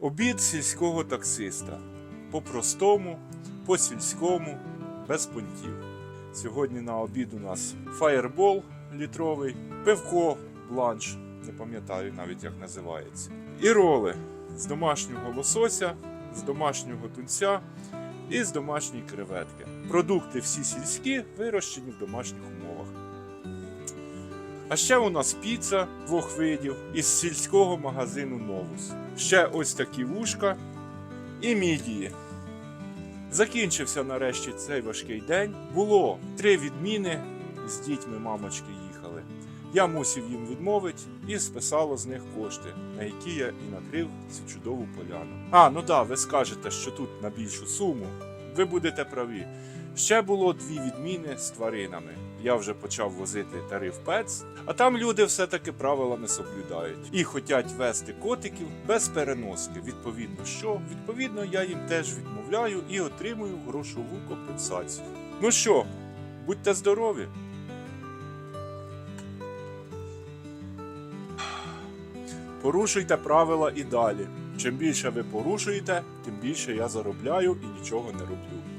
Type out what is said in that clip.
Обід сільського таксиста. По-простому, по-сільському, без понтів. Сьогодні на обід у нас фаєрбол літровий, пивко бланш, не пам'ятаю навіть як називається. І роли з домашнього лосося, з домашнього тунця і з домашньої креветки. Продукти всі сільські, вирощені в домашніх умовах. А ще у нас піца двох видів із сільського магазину Новус. Ще ось такі вушка і мідії. Закінчився нарешті цей важкий день. Було три відміни, з дітьми мамочки їхали. Я мусив їм відмовити і списало з них кошти, на які я і накрив цю чудову поляну. А, ну да, ви скажете, що тут на більшу суму. Ви будете праві. Ще було дві відміни з тваринами. Я вже почав возити тариф ПЕЦ, а там люди все-таки правила не соблюдають і хочуть вести котиків без переноски. Відповідно, що? Відповідно, я їм теж відмовляю і отримую грошову компенсацію. Ну що, будьте здорові! Порушуйте правила і далі. Чим більше ви порушуєте, тим більше я заробляю і нічого не роблю.